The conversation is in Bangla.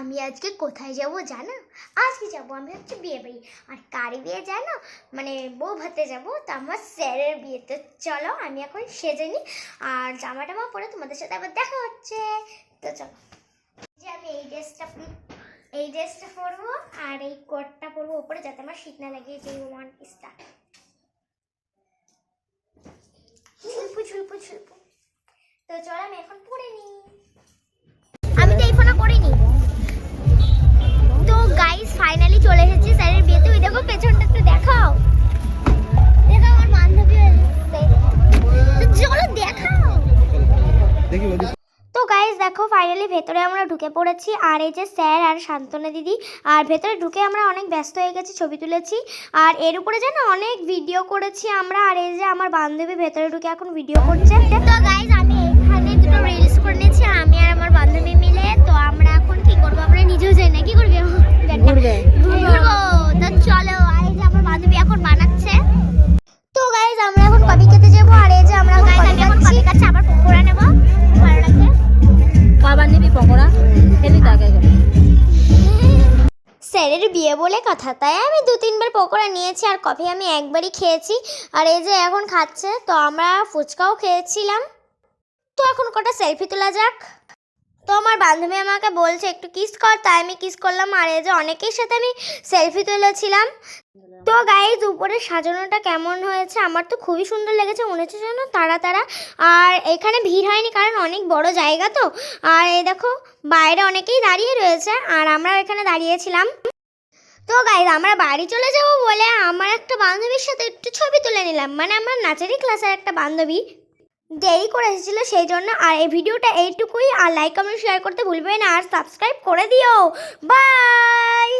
আমি আজকে কোথায় যাব জানো? আজকে যাব, আমি হচ্ছে বিয়ে বাড়ি। আর কার বিয়ে জানো? মানে বউ ভাতে যাব, তো আমার স্যারের বিয়ে। তো চলো, আমি এখন সেজে নিই আর জামা টামা পরে তোমাদের সাথে আবার দেখা হচ্ছে। তো চলো। যে আমি এই ড্রেসটা এই ড্রেসটা পরবো, আর এই কোটটা পরবো উপরে যাতে আমার শীত না লাগে যে ওয়ান পিসটা। ঝুলপু ঝুলপু ঝুলপু। তো চলো, আমি এখন পরে নিই আমি তো এই ফোনটা করিনি তো গাইজ দেখো ফাইনালি ভেতরে আমরা ঢুকে পড়েছি। আর এই যে স্যার আর শান্তনা দিদি, আর ভেতরে ঢুকে আমরা অনেক ব্যস্ত হয়ে গেছি, ছবি তুলেছি। আর এর উপরে যেন অনেক ভিডিও করেছি আমরা, আর এই যে আমার বান্ধবী ভেতরে ঢুকে এখন ভিডিও করছে। তো গাইজ আমি এখানে দুটো রিলস করে নিয়েছি স্যারের বিয়ে বলে কথা। তাই আমি দু তিনবার পকোড়া নিয়েছি আর কফি আমি একবারই খেয়েছি। আর এই যে এখন খাচ্ছে, তো আমরা ফুচকাও খেয়েছিলাম। তো এখন কটা সেলফি তোলা যাক? তো আমার বান্ধবী আমাকে বলছে, একটু কিস কর। তাই আমি কিস করলাম। আর এই যে অনেকের সাথে আমি সেলফি তুলেছিলাম। তো গাইজ উপরে সাজানোটা কেমন হয়েছে? আমার তো খুবই সুন্দর লেগেছে, মনে হচ্ছে যেন তারা তারা আর এখানে ভিড় হয়নি, কারণ অনেক বড় জায়গা তো। আর এই দেখো, বাইরে অনেকেই দাঁড়িয়ে রয়েছে, আর আমরা এখানে দাঁড়িয়েছিলাম। তো গাইজ আমরা বাড়ি চলে যাব বলে আমার একটা বান্ধবীর সাথে একটু ছবি তুলে নিলাম। মানে আমার নাচারি ক্লাসের একটা বান্ধবী। দেরি করে এসেছিল সেই জন্য আর এই ভিডিওটা এইটুকুই। আর লাইক কমেন্ট শেয়ার করতে ভুলবে না। আর সাবস্ক্রাইব করে দিও। বাই